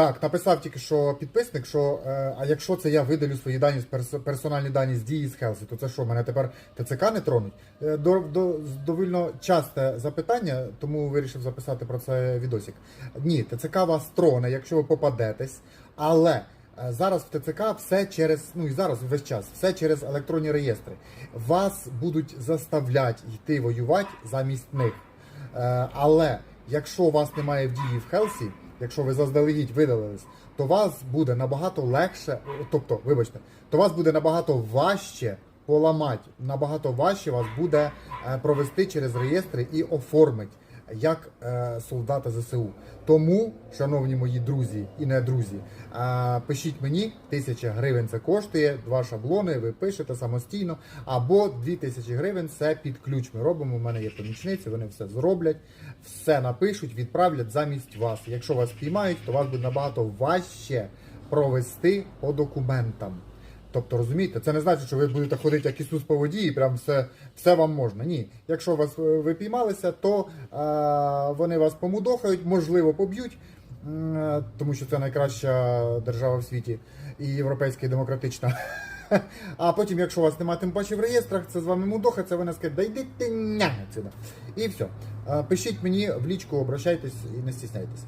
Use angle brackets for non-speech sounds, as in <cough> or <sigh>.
Так, написав тільки що підписник, що е, а якщо це я видалю свої дані з перс- персональні дані з дії з Хелсі, то це що, мене тепер ТЦК не тронуть? Е, до, до, довольно часте запитання, тому вирішив записати про це відосик. Ні, ТЦК вас троне, якщо ви попадетесь, але е, зараз в ТЦК все через, ну і зараз весь час, все через електронні реєстри. Вас будуть заставляти йти воювати замість них. Е, але якщо у вас немає в дії в Хелсі, якщо ви заздалегідь видалились, то вас буде набагато легше, тобто, вибачте, то вас буде набагато важче поламати, набагато важче вас буде е, провести через реєстри і оформити як е, солдата ЗСУ. Тому, шановні мої друзі і не друзі, е, пишіть мені, тисяча гривень це коштує, два шаблони, ви пишете самостійно, або дві тисячі гривень це під ключ. Ми робимо. У мене є помічниці, вони все зроблять, все напишуть, відправлять замість вас. Якщо вас піймають, то вас буде набагато важче провести по документам. Тобто, розумієте, це не значить, що ви будете ходити як Ісус по воді і прям все, все вам можна. Ні. Якщо вас е, ви піймалися, то е, вони вас помудохають, можливо, поб'ють, е, тому що це найкраща держава в світі і європейська і демократична. <laughs> А потім, якщо вас немає тим паче в реєстрах, це з вами мудоха, це вони скажуть, да йди ти ня сюди. І все. Е, Пишіть мені в лічку, обращайтесь і не стісняйтесь.